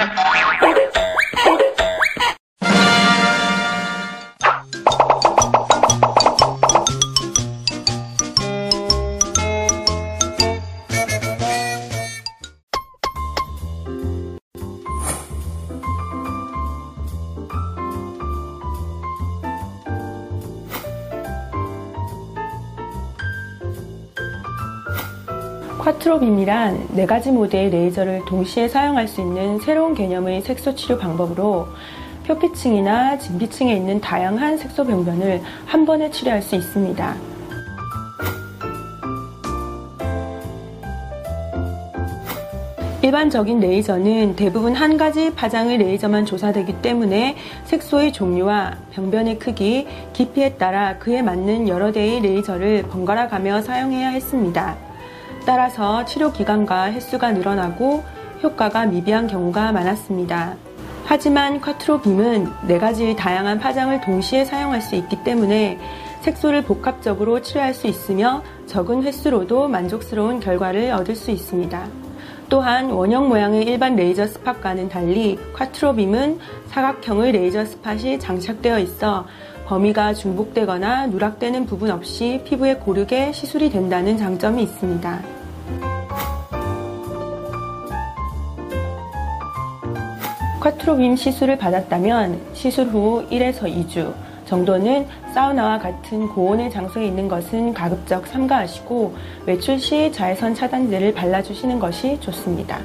Yeah. 쿼트로 빔이란 네 가지 모드의 레이저를 동시에 사용할 수 있는 새로운 개념의 색소 치료 방법으로 표피층이나 진피층에 있는 다양한 색소 병변을 한 번에 치료할 수 있습니다. 일반적인 레이저는 대부분 한 가지 파장의 레이저만 조사되기 때문에 색소의 종류와 병변의 크기, 깊이에 따라 그에 맞는 여러 대의 레이저를 번갈아 가며 사용해야 했습니다. 따라서 치료 기간과 횟수가 늘어나고 효과가 미비한 경우가 많았습니다. 하지만 쿼트로빔은 네 가지의 다양한 파장을 동시에 사용할 수 있기 때문에 색소를 복합적으로 치료할 수 있으며 적은 횟수로도 만족스러운 결과를 얻을 수 있습니다. 또한 원형 모양의 일반 레이저 스팟과는 달리 쿼트로빔은 사각형의 레이저 스팟이 장착되어 있어 범위가 중복되거나 누락되는 부분 없이 피부에 고르게 시술이 된다는 장점이 있습니다. 쿼트로 빔 시술을 받았다면 시술 후 1에서 2주 정도는 사우나와 같은 고온의 장소에 있는 것은 가급적 삼가하시고 외출 시 자외선 차단제를 발라주시는 것이 좋습니다.